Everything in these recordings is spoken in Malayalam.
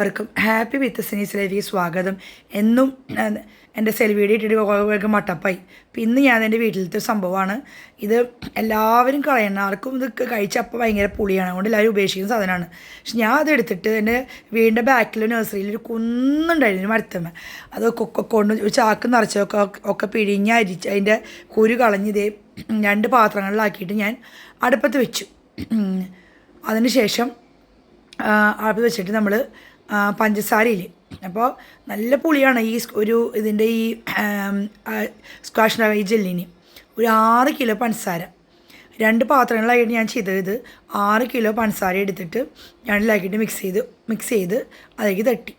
എല്ലാവർക്കും ഹാപ്പി വിത്ത് സിനീസ് ലൈഫിക്ക് സ്വാഗതം. എന്നും എന്റെ സെൽ വീഡിയോ ഇട്ടിട്ട് മട്ടപ്പായി. അപ്പം ഇന്ന് ഞാൻ എന്റെ വീട്ടിലത്തെ സംഭവമാണ്. ഇത് എല്ലാവരും കളയണം ആർക്കും ഇത് കഴിച്ചപ്പോൾ ഭയങ്കര പുളിയാണ്. അതുകൊണ്ട് എല്ലാവരും ഉപേക്ഷിക്കുന്ന സാധനമാണ്. പക്ഷെ ഞാൻ അത് എടുത്തിട്ട് എന്റെ വീടിന്റെ ബാക്കിൽ നഴ്സറിയിൽ ഒരു കുന്നുണ്ടായിരുന്നു മരത്തമ്മ. അത് കൊണ്ട് ചാക്ക് നിറച്ചൊക്കെ ഒക്കെ പിഴിഞ്ഞ് അരിച്ച് അതിന്റെ കുരു കളഞ്ഞ് ഇതേ രണ്ട് പാത്രങ്ങളിലാക്കിയിട്ട് ഞാൻ അടുപ്പത്ത് വെച്ചു. അതിന് അടുപ്പ് വെച്ചിട്ട് നമ്മൾ പഞ്ചസാരയിൽ അപ്പോൾ നല്ല പുളിയാണ് ഈ ഒരു ഇതിന്റെ ഈ സ്ക്വാഷ് ഈ ജെല്ലിന്. ഒരു ആറ് കിലോ പഞ്ചസാര. രണ്ട് പാത്രങ്ങളായിട്ട് ഞാൻ ചെയ്തത് ആറ് കിലോ പഞ്ചസാര എടുത്തിട്ട് ഞാൻ രണ്ടിലാക്കിയിട്ട് മിക്സ് ചെയ്ത് മിക്സ് ചെയ്ത് അതിലേക്ക് തട്ടി.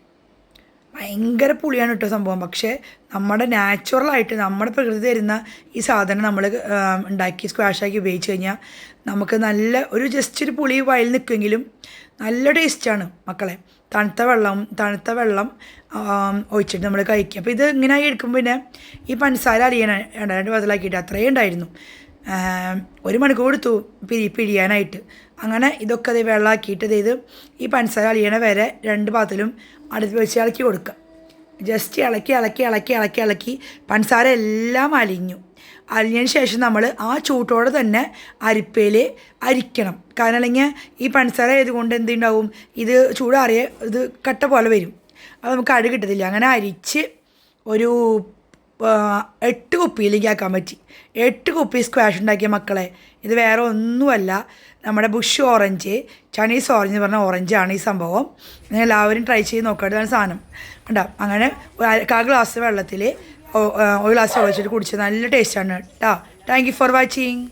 ഭയങ്കര പുളിയാണ് കേട്ടോ സംഭവം. പക്ഷേ നമ്മുടെ നാച്ചുറലായിട്ട് നമ്മുടെ പ്രകൃതി തരുന്ന ഈ സാധനം നമ്മൾ ഉണ്ടാക്കി സ്ക്വാഷാക്കി ഉപയോഗിച്ച് കഴിഞ്ഞാൽ നമുക്ക് നല്ല ഒരു ജസ്റ്റ് ഒരു പുളി വയൽ നിൽക്കുമെങ്കിലും നല്ല ടേസ്റ്റാണ് മക്കളെ. തണുത്ത വെള്ളം തണുത്ത വെള്ളം ഒഴിച്ചിട്ട് നമ്മൾ കഴിക്കുക അപ്പോൾ ഇത് ഇങ്ങനെ എടുക്കുമ്പോൾ പിന്നെ ഈ പഞ്ചസാര അറിയണം രണ്ട് ബദലാക്കിയിട്ട് അത്രയും ഉണ്ടായിരുന്നു. ഒരു മണിക്കൂർ കൊടുത്തു പിരി പിഴിയാനായിട്ട്. അങ്ങനെ ഇതൊക്കെ അത് വെള്ളമാക്കിയിട്ട് ഇത് ഈ പഞ്ചസാര അലിയണ വരെ രണ്ട് പാത്രത്തിലും അടുത്ത് വെച്ച് ഇളക്കി കൊടുക്കുക. ജസ്റ്റ് ഇളക്കി ഇളക്കി ഇളക്കി ഇളക്കി ഇളക്കി പഞ്ചസാര എല്ലാം അലിഞ്ഞു. അലിഞ്ഞതിന് ശേഷം നമ്മൾ ആ ചൂട്ടോടെ തന്നെ അരിപ്പയിൽ അരിക്കണം. കാരണം അല്ലെങ്കിൽ ഈ പഞ്ചസാര ആയതുകൊണ്ട് എന്തുണ്ടാവും? ഇത് ചൂടാറിയ ഇത് കട്ട പോലെ വരും. അത് നമുക്ക് അടി കിട്ടത്തില്ല. അങ്ങനെ അരിച്ച് ഒരു എട്ട് കുപ്പിയിലേക്ക് ആക്കാൻ പറ്റി എട്ട് കുപ്പി സ്ക്വാഷ് ഉണ്ടാക്കിയ മക്കളെ. ഇത് വേറെ ഒന്നുമല്ല. നമ്മുടെ ബുഷ് ഓറഞ്ച് ചൈനീസ് ഓറഞ്ച് എന്ന് പറഞ്ഞ ഓറഞ്ചാണ് ഈ സംഭവം. എല്ലാവരും ട്രൈ ചെയ്ത് നോക്കേണ്ടതാണ് സാധനം. ഉണ്ടാവും അങ്ങനെ കാ ഗ്ലാസ് വെള്ളത്തിൽ ഒരു ഗ്ലാസ് വെച്ചിട്ട് കുടിച്ചത് നല്ല ടേസ്റ്റാണ് കേട്ടോ താങ്ക് യു ഫോർ വാച്ചിങ്